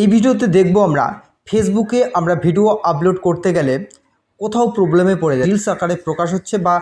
এই ভিডিওতে দেখব আমরা ফেসবুকে আমরা ভিডিও আপলোড করতে গেলে কোথাও প্রবলেমে পড়ে যায়। রিলস আকারে প্রকাশ হচ্ছে বা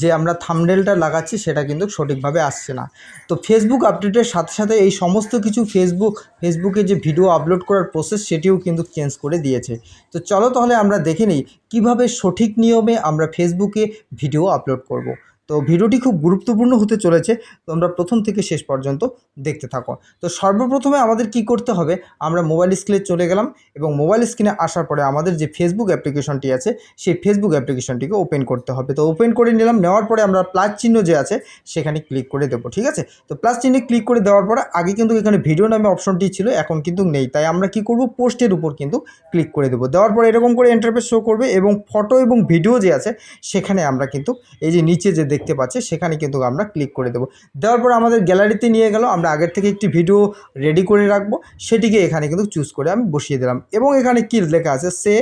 যে আমরা থামনেলটা লাগাচ্ছি সেটা কিন্তু সঠিকভাবে আসছে না। তো ফেসবুক আপডেটের সাথে সাথে এই সমস্ত কিছু ফেসবুক ফেসবুকে যে ভিডিও আপলোড করার প্রসেস সেটিও কিন্তু চেঞ্জ করে দিয়েছে। তো চলো তাহলে আমরা দেখে নিই কীভাবে সঠিক নিয়মে আমরা ফেসবুকে ভিডিও আপলোড করব। তো ভিডিওটি খুব গুরুত্বপূর্ণ হতে চলেছে। তোমরা প্রথম থেকে শেষ পর্যন্ত দেখতে থাকো। তো সর্বপ্রথমে আমাদের কি করতে হবে? আমরা মোবাইল স্ক্রিনে চলে গেলাম এবং মোবাইল স্ক্রিনে আসার পরে আমাদের যে ফেসবুক অ্যাপ্লিকেশনটি আছে, সেই ফেসবুক অ্যাপ্লিকেশনটিকে ওপেন করতে হবে। তো ওপেন করে নিলাম, নেওয়ার পরে আমরা প্লাস চিহ্ন যে আছে, সেখানে ক্লিক করে দেবো, ঠিক আছে? তো প্লাস চিহ্নে ক্লিক করে দেওয়ার পরে আগে কিন্তু এখানে ভিডিও নামে অপশনটি ছিল, এখন কিন্তু নেই। তাই আমরা কি করব? পোস্টের উপর কিন্তু ক্লিক করে দেবো। দেওয়ার পরে এরকম করে ইন্টারফেস শো করবে এবং ফটো এবং ভিডিও যে আছে, সেখানে আমরা কিন্তু এই যে নিচে যে দেখতে পাচ্ছি, সেখানে কিন্তু আমরা ক্লিক করে দেবো। দেওয়ার পর আমাদের গ্যালারিতে নিয়ে গেল, আমরা আগের থেকে একটি ভিডিও রেডি করে রাখব, সেটিকে এখানে কিন্তু চুজ করে আমি বসিয়ে দিলাম। এবং এখানে কি লেখা আছে? Say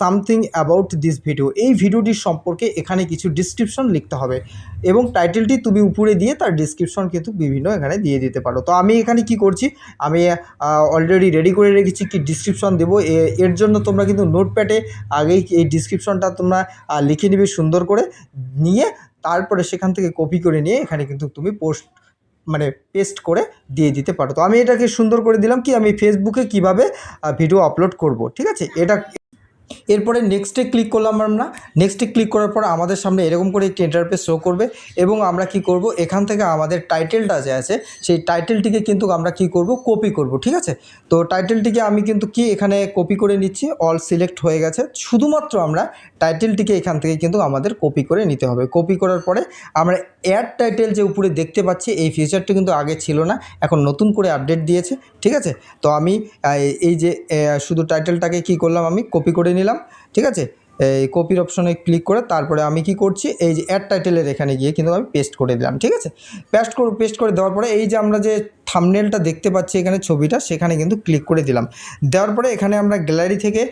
something about this video এই ভিডিওটির সম্পর্কে এখানে কিছু ডিসক্রিপশন লিখতে হবে। এবং টাইটেলটি তুমি উপরে দিয়ে তার ডিসক্রিপশন কিন্তু বিভিন্ন এখানে দিয়ে দিতে পারো। তো আমি এখানে কি করছি? আমি অলরেডি রেডি করে রেখেছি কি ডিসক্রিপশন দেবো। এর জন্য তোমরা কিন্তু নোটপ্যাডে আগেই এই ডিসক্রিপশনটা তোমরা লিখে নিবে সুন্দর করে। নিয়ে তারপরে সেখান থেকে কপি করে নিয়ে এখানে কিন্তু তুমি পোস্ট মানে পেস্ট করে দিয়ে দিতে পারো। তো আমি এটাকে সুন্দর করে দিলাম কি আমি ফেসবুকে কীভাবে ভিডিও আপলোড করব, ঠিক আছে? এটা এরপরে নেক্সটে ক্লিক করলাম আমরা। নেক্সটে ক্লিক করার পর আমাদের সামনে এরকম করে একটি ইন্টারফেস শো করবে এবং আমরা কি করব? এখান থেকে আমাদের টাইটেলটা যে আছে, সেই টাইটেলটিকে কিন্তু আমরা কি করব? কপি করব, ঠিক আছে? তো টাইটেলটিকে আমি কিন্তু কি এখানে কপি করে নিচ্ছি? অল সিলেক্ট হয়ে গেছে। শুধুমাত্র আমরা টাইটেলটিকে এখান থেকে কিন্তু আমাদের কপি করে নিতে হবে। কপি করার পরে আমরা অ্যাড টাইটেল যে উপরে দেখতে পাচ্ছি, এই ফিচারটি কিন্তু আগে ছিল না, এখন নতুন করে আপডেট দিয়েছে, ঠিক আছে? তো আমি এই যে শুধু টাইটেলটাকে কি করলাম আমি? কপি করে নিলাম, ঠিক আছে? এই কপির অপশনে ক্লিক করে তারপরে আমি কি করছি? এই যে অ্যাড টাইটেলের এখানে গিয়ে কিন্তু আমি পেস্ট করে দিলাম, ঠিক আছে? পেস্ট করে পেস্ট করে দেওয়ার পরে এই যে আমরা যে থামনেলটা দেখতে পাচ্ছি এখানে ছবিটা, সেখানে কিন্তু ক্লিক করে দিলাম। দেওয়ার পরে এখানে আমরা গ্যালারি থেকে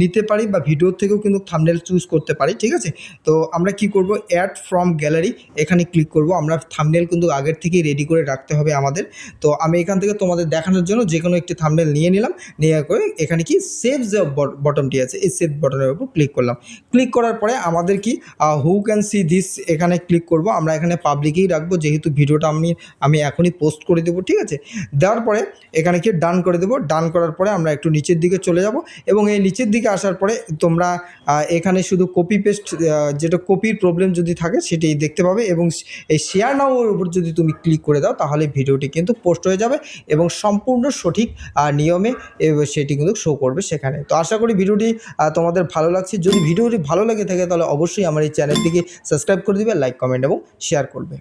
নিতে পারি বা ভিডিও থেকেও কিন্তু থামনেল চুজ করতে পারি, ঠিক আছে? তো আমরা কি করব? অ্যাড ফ্রম গ্যালারি এখানে ক্লিক করব। আমরা থামনেল কিন্তু আগের থেকেই রেডি করে রাখতে হবে আমাদের। তো আমি এখান থেকে তোমাদের দেখানোর জন্য যে কোনো একটি থামনেল নিয়ে নিলাম, নিয়ে করে এখানে কি সেভ যে বটনটি আছে, এই সেভ বটনের উপর ক্লিক করলাম। ক্লিক করার পরে আমাদের কি হু ক্যান সি দিস এখানে ক্লিক করব। আমরা এখানে পাবলিকেই রাখব, যেহেতু ভিডিওটা আমি আমি এখনই পোস্ট করে দেবো, ঠিক আছে? দেওয়ার পরে এখানে কি ডান করে দেবো। ডান করার পরে আমরা একটু নিচের দিকে চলে যাব এবং এই নিচের দিকে আসার পরে তোমরা এখানে শুধু কপি পেস্ট যেটা কপির প্রবলেম যদি থাকে সেটি দেখতে পাবে এবং এই শেয়ার নাও এর উপর যদি তুমি ক্লিক করে দাও তাহলে ভিডিওটি কিন্তু পোস্ট হয়ে যাবে এবং সম্পূর্ণ সঠিক নিয়মে সেটি কিন্তু শো করবে সেখানে। তো আশা করি ভিডিওটি তোমাদের ভালো লাগছে। যদি ভিডিওটি ভালো লাগে থাকে তাহলে অবশ্যই আমার এই চ্যানেলটিকে সাবস্ক্রাইব করে দিবে লাইক কমেন্ট এবং শেয়ার করবে।